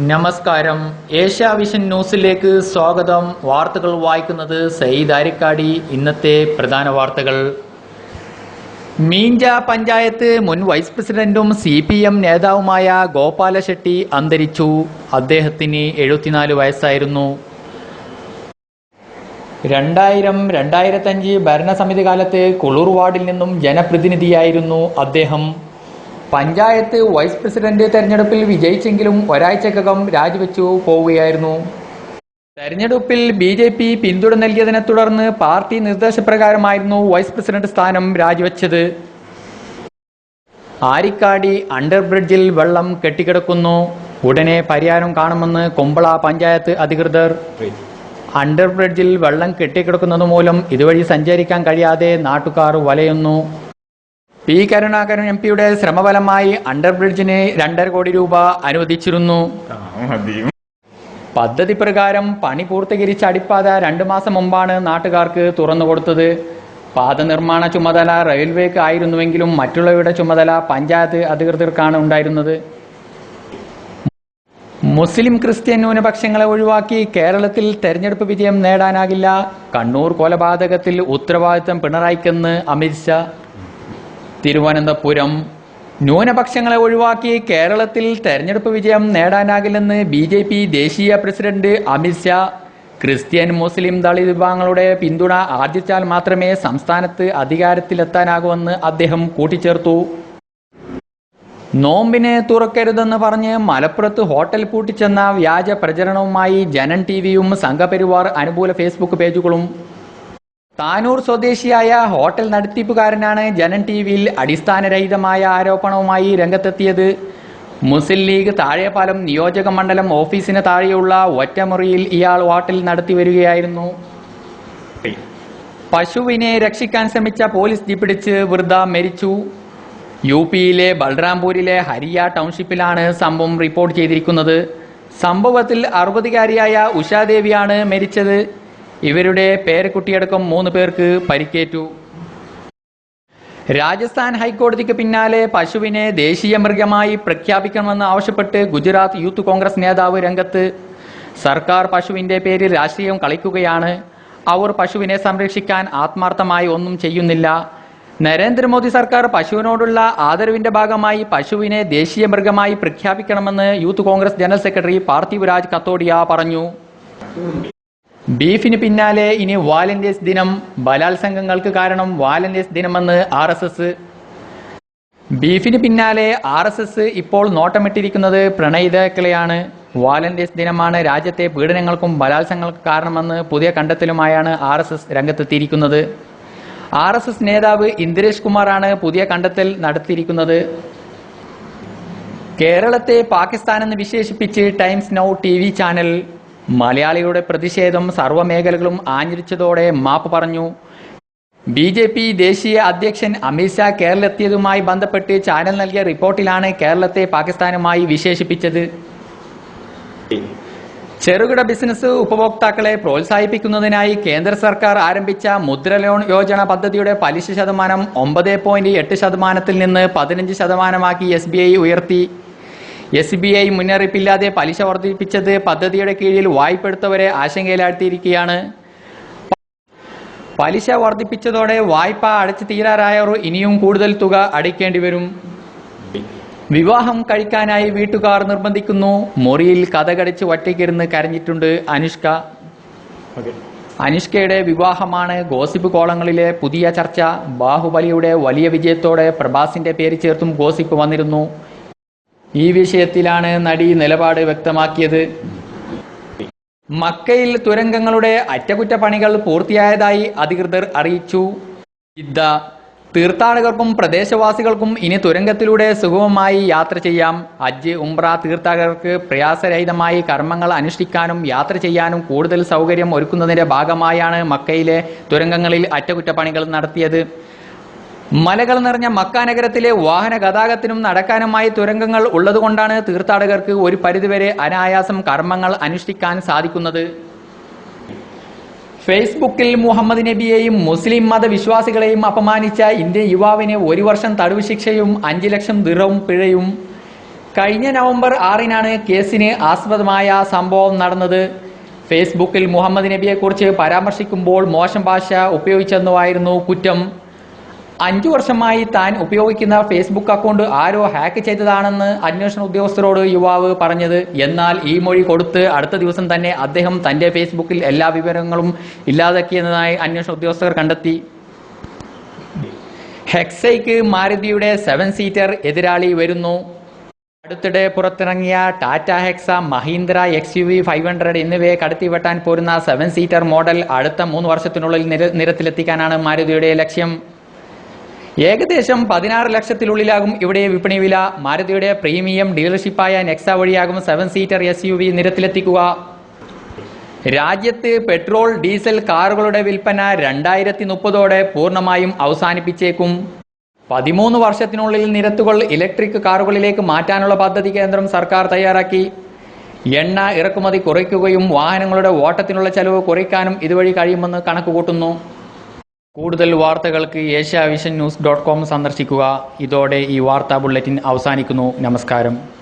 നമസ്കാരം. ഏഷ്യാവിഷൻ ന്യൂസിലേക്ക് സ്വാഗതം. വാർത്തകൾ വായിക്കുന്നത് സയ്യിദ് അരിക്കാടി ഇന്നത്തെ പ്രധാന വാർത്തകൾ. മീഞ്ച പഞ്ചായത്ത് മുൻ വൈസ് പ്രസിഡന്റും സി പി എം നേതാവുമായ ഗോപാലശെട്ടി അന്തരിച്ചു. അദ്ദേഹത്തിന് എഴുപത്തിനാല് വയസ്സായിരുന്നു. രണ്ടായിരം രണ്ടായിരത്തഞ്ച് ഭരണസമിതി കാലത്ത് കുളൂർ വാർഡിൽ നിന്നും ജനപ്രതിനിധിയായിരുന്നു അദ്ദേഹം. പഞ്ചായത്ത് വൈസ് പ്രസിഡന്റ് തെരഞ്ഞെടുപ്പിൽ വിജയിച്ചെങ്കിലും ഒരാഴ്ചക്കകം രാജിവെച്ചു പോവുകയായിരുന്നു. തെരഞ്ഞെടുപ്പിൽ ബി ജെ പി പിന്തുണ നൽകിയതിനെ തുടർന്ന് പാർട്ടി നിർദ്ദേശപ്രകാരമായിരുന്നു വൈസ് പ്രസിഡന്റ് സ്ഥാനം രാജിവെച്ചത്. ആരിക്കാടി അണ്ടർബ്രിഡ്ജിൽ വെള്ളം കെട്ടിക്കിടക്കുന്നു. ഉടനെ പരിഹാരം കാണുമെന്ന് കൊമ്പള പഞ്ചായത്ത് അധികൃതർ. അണ്ടർബ്രിഡ്ജിൽ വെള്ളം കെട്ടിക്കിടക്കുന്നത് മൂലം ഇതുവഴി സഞ്ചരിക്കാൻ കഴിയാതെ നാട്ടുകാർ വലയുന്നു. പി കരുണാകരൻ എം പിയുടെ ശ്രമഫലമായി അണ്ടർബ്രിഡ്ജിന് രണ്ടര കോടി രൂപ അനുവദിച്ചിരുന്നു. പദ്ധതി പ്രകാരം പണി പൂർത്തീകരിച്ച അടിപ്പാത രണ്ടു മാസം മുമ്പാണ് നാട്ടുകാർക്ക് തുറന്നു കൊടുത്തത്. പാത നിർമ്മാണ ചുമതല റെയിൽവേക്ക് ആയിരുന്നുവെങ്കിലും മറ്റുള്ളവരുടെ ചുമതല പഞ്ചായത്ത് അധികൃതർക്കാണ് ഉണ്ടായിരുന്നത്. മുസ്ലിം ക്രിസ്ത്യൻ ന്യൂനപക്ഷങ്ങളെ ഒഴിവാക്കി കേരളത്തിൽ തെരഞ്ഞെടുപ്പ് വിജയം നേടാനാകില്ല. കണ്ണൂർ കൊലപാതകത്തിൽ ഉത്തരവാദിത്തം പിണറായിക്കെന്ന് അമിത്ഷാ തിരുവനന്തപുരം. ന്യൂനപക്ഷങ്ങളെ ഒഴിവാക്കി കേരളത്തിൽ തെരഞ്ഞെടുപ്പ് വിജയം നേടാനാകില്ലെന്ന് ബി ജെ പി ദേശീയ president Amit Shah Christian Muslim Dalit വിഭാഗങ്ങളുടെ പിന്തുണ ആർജിച്ചാൽ മാത്രമേ സംസ്ഥാനത്ത് അധികാരത്തിലെത്താനാകുമെന്ന് അദ്ദേഹം കൂട്ടിച്ചേർത്തു. നോമ്പിനെ തുറക്കരുതെന്ന് പറഞ്ഞ് മലപ്പുറത്ത് ഹോട്ടൽ പൂട്ടിച്ചെന്ന വ്യാജ പ്രചരണവുമായി ജനൻ ടി വിയും സംഘപരിവാർ അനുകൂല ഫേസ്ബുക്ക് പേജുകളും താനൂർ സ്വദേശിയായ ഹോട്ടൽ നടത്തിപ്പുകാരനാണ് ജനൻ ടി വിയിൽ അടിസ്ഥാനരഹിതമായ ആരോപണവുമായി രംഗത്തെത്തിയത്. മുസ്ലിം ലീഗ് താഴെപ്പാലം നിയോജക മണ്ഡലം ഓഫീസിന് താഴെയുള്ള ഒറ്റമുറിയിൽ ഇയാൾ ഹോട്ടൽ നടത്തി വരികയായിരുന്നു പശുവിനെ രക്ഷിക്കാൻ ശ്രമിച്ച പോലീസ് തീപിടിച്ച് വൃദ്ധ മരിച്ചു. യു പിയിലെ ബൽറാംപൂരിലെ ഹരിയ ടൗൺഷിപ്പിലാണ് സംഭവം റിപ്പോർട്ട് ചെയ്തിരിക്കുന്നത്. സംഭവത്തിൽ അറുപതുകാരിയായ ഉഷാദേവിയാണ് മരിച്ചത്. ഇവരുടെ പേരക്കുട്ടിയടക്കം മൂന്ന് പേർക്ക് പരിക്കേറ്റു. രാജസ്ഥാൻ ഹൈക്കോടതിക്ക് പിന്നാലെ പശുവിനെ ദേശീയ മൃഗമായി പ്രഖ്യാപിക്കണമെന്ന് ആവശ്യപ്പെട്ട് ഗുജറാത്ത് യൂത്ത് കോൺഗ്രസ് നേതാവ് രംഗത്ത്. സർക്കാർ പശുവിന്റെ പേരിൽ രാഷ്ട്രീയം കളിക്കുകയാണ്. അവർ പശുവിനെ സംരക്ഷിക്കാൻ ആത്മാർത്ഥമായി ഒന്നും ചെയ്യുന്നില്ല. നരേന്ദ്രമോദി സർക്കാർ പശുവിനോടുള്ള ആദരവിന്റെ ഭാഗമായി പശുവിനെ ദേശീയ മൃഗമായി പ്രഖ്യാപിക്കണമെന്ന് youth Congress general secretary Parthiv Raj കത്തോഡിയ പറഞ്ഞു. ബീഫിന് പിന്നാലെ ഇനി വാലന്റൈൻസ് ദിനം. ബലാത്സംഗങ്ങൾക്ക് കാരണം വാലന്റൈൻസ് ദിനമെന്ന് ആർ എസ് എസ്. ബീഫിന് പിന്നാലെ ആർ എസ് എസ് ഇപ്പോൾ നോട്ടമിട്ടിരിക്കുന്നത് പ്രണയിതാക്കളെയാണ്. വാലന്റൈൻസ് ദിനമാണ് രാജ്യത്തെ പീഡനങ്ങൾക്കും ബലാത്സംഗങ്ങൾക്ക് കാരണമെന്ന് പുതിയ കണ്ടെത്തലുമായാണ് ആർ എസ് എസ് രംഗത്തെത്തിയിരിക്കുന്നത്. ആർ എസ് എസ് നേതാവ് ഇന്ദിരേഷ് കുമാറാണ് പുതിയ കണ്ടെത്തൽ നടത്തിയിരിക്കുന്നത്. കേരളത്തെ പാകിസ്ഥാൻ എന്ന് വിശേഷിപ്പിച്ച് ടൈംസ് നൗ ടി ചാനൽ. മലയാളികളുടെ പ്രതിഷേധം സർവമേഖലകളും ആഞ്ഞിരിച്ചതോടെ മാപ്പ് പറഞ്ഞു. ബി ജെ പി ദേശീയ അധ്യക്ഷൻ അമിത്ഷാ കേരളത്തിയതുമായി ബന്ധപ്പെട്ട് ചാനൽ നൽകിയ റിപ്പോർട്ടിലാണ് കേരളത്തെ പാകിസ്ഥാനുമായി വിശേഷിപ്പിച്ചത്. ചെറുകിട ബിസിനസ് ഉപഭോക്താക്കളെ പ്രോത്സാഹിപ്പിക്കുന്നതിനായി കേന്ദ്ര സർക്കാർ ആരംഭിച്ച മുദ്ര ലോൺ യോജന പദ്ധതിയുടെ പലിശ ശതമാനം ഒമ്പത് പോയിന്റ് എട്ട് ശതമാനത്തിൽ നിന്ന് പതിനഞ്ച് ശതമാനമാക്കി എസ് ബി ഐ ഉയർത്തി. എസ് ബി ഐ മുന്നറിയിപ്പില്ലാതെ പലിശ വർദ്ധിപ്പിച്ചത് പദ്ധതിയുടെ കീഴിൽ വായ്പെടുത്തവരെ ആശങ്കയിലാഴ്ത്തിയിരിക്കുകയാണ്. പലിശ വർദ്ധിപ്പിച്ചതോടെ വായ്പ അടച്ചു തീരാറായവർ ഇനിയും കൂടുതൽ തുക അടയ്ക്കേണ്ടി വരും. വിവാഹം കഴിക്കാനായി വീട്ടുകാർ നിർബന്ധിക്കുന്നു. മുറിയിൽ കഥകടിച്ച് ഒറ്റയ്ക്കിരുന്ന് കരഞ്ഞിട്ടുണ്ട് അനുഷ്ക. അനുഷ്കയുടെ വിവാഹമാണ് ഗോസിപ്പ് കോളങ്ങളിലെ പുതിയ ചർച്ച. ബാഹുബലിയുടെ വലിയ വിജയത്തോടെ പ്രഭാസിന്റെ പേര് ചേർത്തും ഗോസിപ്പ് വന്നിരുന്നു. ഈ വിഷയത്തിലാണ് നടി നിലപാട് വ്യക്തമാക്കിയത്. മക്കയിൽ തുരങ്കങ്ങളുടെ അറ്റകുറ്റപ്പണികൾ പൂർത്തിയായതായി അധികൃതർ അറിയിച്ചു. ഇദ്ദ തീർത്ഥാടകർക്കും പ്രദേശവാസികൾക്കും ഇനി തുരങ്കത്തിലൂടെ സുഗമമായി യാത്ര ചെയ്യാം. അജ്ജ് ഉംറ തീർത്ഥാടകർക്ക് പ്രയാസരഹിതമായി കർമ്മങ്ങൾ അനുഷ്ഠിക്കാനും യാത്ര ചെയ്യാനും കൂടുതൽ സൗകര്യം ഒരുക്കുന്നതിന്റെ ഭാഗമായാണ് മക്കയിലെ തുരങ്കങ്ങളിൽ അറ്റകുറ്റപ്പണികൾ നടത്തിയത്. മലകൾ നിറഞ്ഞ മക്ക നഗരത്തിലെ വാഹന ഗതാഗതത്തിനും നടക്കാനുമായി തുരങ്കങ്ങൾ ഉള്ളതുകൊണ്ടാണ് തീർത്ഥാടകർക്ക് ഒരു പരിധിവരെ അനായാസം കർമ്മങ്ങൾ അനുഷ്ഠിക്കാൻ സാധിക്കുന്നത്. ഫേസ്ബുക്കിൽ മുഹമ്മദ് നബിയെയും മുസ്ലിം മതവിശ്വാസികളെയും അപമാനിച്ച ഇന്ത്യ യുവാവിന് ഒരു വർഷം തടവ് ശിക്ഷയും അഞ്ച് ലക്ഷം ദിറവും പിഴയും. കഴിഞ്ഞ നവംബർ ആറിനാണ് കേസിന് ആസ്പദമായ സംഭവം നടന്നത്. ഫേസ്ബുക്കിൽ മുഹമ്മദ് നബിയെക്കുറിച്ച് പരാമർശിക്കുമ്പോൾ മോശം ഭാഷ ഉപയോഗിച്ചെന്നുമായിരുന്നു കുറ്റം. അഞ്ചു വർഷമായി താൻ ഉപയോഗിക്കുന്ന ഫേസ്ബുക്ക് അക്കൗണ്ട് ആരോ ഹാക്ക് ചെയ്തതാണെന്ന് അന്വേഷണ ഉദ്യോഗസ്ഥരോട് യുവാവ് പറഞ്ഞത്. എന്നാൽ ഈ മൊഴി കൊടുത്ത് അടുത്ത ദിവസം തന്നെ അദ്ദേഹം തന്റെ ഫേസ്ബുക്കിൽ എല്ലാ വിവരങ്ങളും ഇല്ലാതാക്കിയതായി അന്വേഷണ ഉദ്യോഗസ്ഥർ കണ്ടെത്തി. ഹെക്സൈക്ക് മാരുതിയുടെ സെവൻ സീറ്റർ എതിരാളി വരുന്നു. അടുത്തിടെ പുറത്തിറങ്ങിയ Tata Hexa Mahindra X U V five hundred എന്നിവയെ കടത്തിവെട്ടാൻ പോരുന്ന സെവൻ സീറ്റർ മോഡൽ അടുത്ത മൂന്ന് വർഷത്തിനുള്ളിൽ നിര നിരത്തിലെത്തിക്കാനാണ് മാരുതിയുടെ ലക്ഷ്യം. ഏകദേശം പതിനാറ് ലക്ഷത്തിലുള്ളിലാകും ഇവിടെ വിപണി വില. മാരുതിയുടെ പ്രീമിയം ഡീലർഷിപ്പായ Nexa വഴിയാകും seven seater S U V നിരത്തിലെത്തിക്കുക. രാജ്യത്ത് പെട്രോൾ ഡീസൽ കാറുകളുടെ വിൽപ്പന രണ്ടായിരത്തി മുപ്പതോടെ പൂർണമായും അവസാനിപ്പിച്ചേക്കും. പതിമൂന്ന് വർഷത്തിനുള്ളിൽ നിരത്തുകൾ ഇലക്ട്രിക് കാറുകളിലേക്ക് മാറ്റാനുള്ള പദ്ധതി കേന്ദ്രം സർക്കാർ തയ്യാറാക്കി. എണ്ണ ഇറക്കുമതി കുറയ്ക്കുകയും വാഹനങ്ങളുടെ ഓട്ടത്തിനുള്ള ചെലവ് കുറയ്ക്കാനും ഇതുവഴി കഴിയുമെന്ന് കണക്കുകൂട്ടുന്നു. കൂടുതൽ വാർത്തകൾക്ക് ഏഷ്യാവിഷൻ ന്യൂസ് ഡോട്ട് കോം സന്ദർശിക്കുക. ഇതോടെ ഈ വാർത്താ ബുള്ളറ്റിൻ അവസാനിക്കുന്നു. നമസ്കാരം.